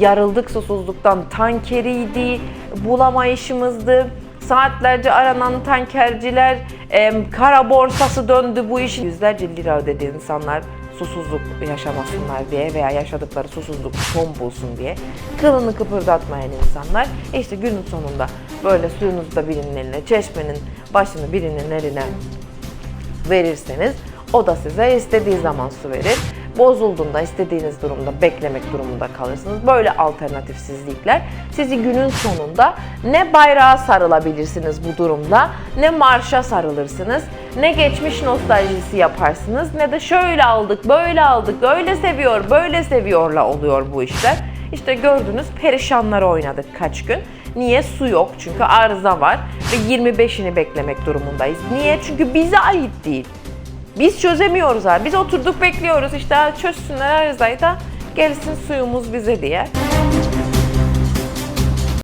Yarıldık susuzluktan tankeriydi, bulamayışımızdı. Saatlerce aranan tankerciler, kara borsası döndü bu işin. Yüzlerce lira ödedi insanlar susuzluk yaşamasınlar diye veya yaşadıkları susuzluk son bulsun diye. Kılını kıpırdatmayan insanlar işte günün sonunda böyle suyunuzu da birinin eline, çeşmenin başını birinin eline verirseniz o da size istediği zaman su verir. Bozulduğunda istediğiniz durumda beklemek durumunda kalırsınız. Böyle alternatifsizlikler sizi günün sonunda ne bayrağa sarılabilirsiniz bu durumda, ne marşa sarılırsınız, ne geçmiş nostaljisi yaparsınız, ne de şöyle aldık, böyle aldık, öyle seviyor, böyle seviyorla oluyor bu işler. İşte gördünüz perişanları oynadık kaç gün. Niye? Su yok çünkü arıza var ve 25'ini beklemek durumundayız. Niye? Çünkü bize ait değil. Biz çözemiyoruz abi. Biz oturduk bekliyoruz işte çözsünler arızayı da gelsin suyumuz bize diye.